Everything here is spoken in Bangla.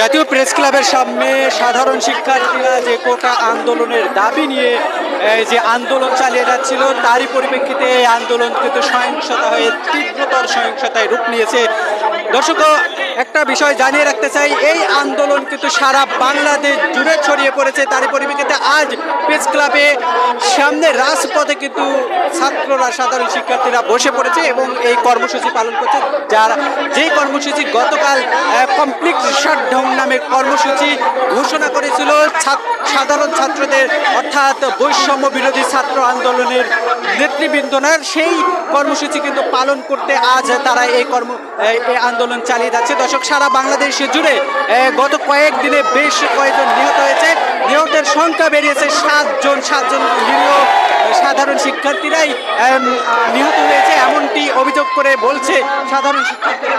জাতীয় প্রেস ক্লাবের সামনে সাধারণ শিক্ষার্থীরা যে কোটা আন্দোলনের দাবি নিয়ে যে আন্দোলন চালিয়ে যাচ্ছিল, তারই পরিপ্রেক্ষিতে এই আন্দোলন কিন্তু সহিংসতা হয়ে তীব্রতর সহিংসতায় রূপ নিয়েছে। দর্শক একটা বিষয় জানিয়ে রাখতে চাই, এই আন্দোলন কিন্তু সারা বাংলাদেশ জুড়ে ছড়িয়ে পড়েছে। তারই পরিপ্রেক্ষিতে আজ প্রেস ক্লাবে সামনে রাজপথে কিন্তু ছাত্ররা, সাধারণ শিক্ষার্থীরা বসে পড়েছে এবং এই কর্মসূচি পালন করছে, যার যেই কর্মসূচি গতকাল কমপ্লিট শাটডাউন নামে কর্মসূচি ঘোষণা করেছিল সাধারণ ছাত্রদের, অর্থাৎ বৈষম্য বিরোধী ছাত্র আন্দোলনের নেতৃবৃন্দনার সেই কর্মসূচি কিন্তু পালন করতে আজ তারা এই কর্ম, এই আন্দোলন চালিয়ে যাচ্ছে। দর্শক, সারা বাংলাদেশ জুড়ে গত কয়েকদিনে বেশ কয়েকজন নিহত হয়েছে। নিহতের সংখ্যা বেরিয়েছে সাতজন সাতজন নিরীহ সাধারণ শিক্ষার্থীরাই নিহত হয়েছে। এমনটি অভিযোগ করে বলছে সাধারণ শিক্ষার্থীরা।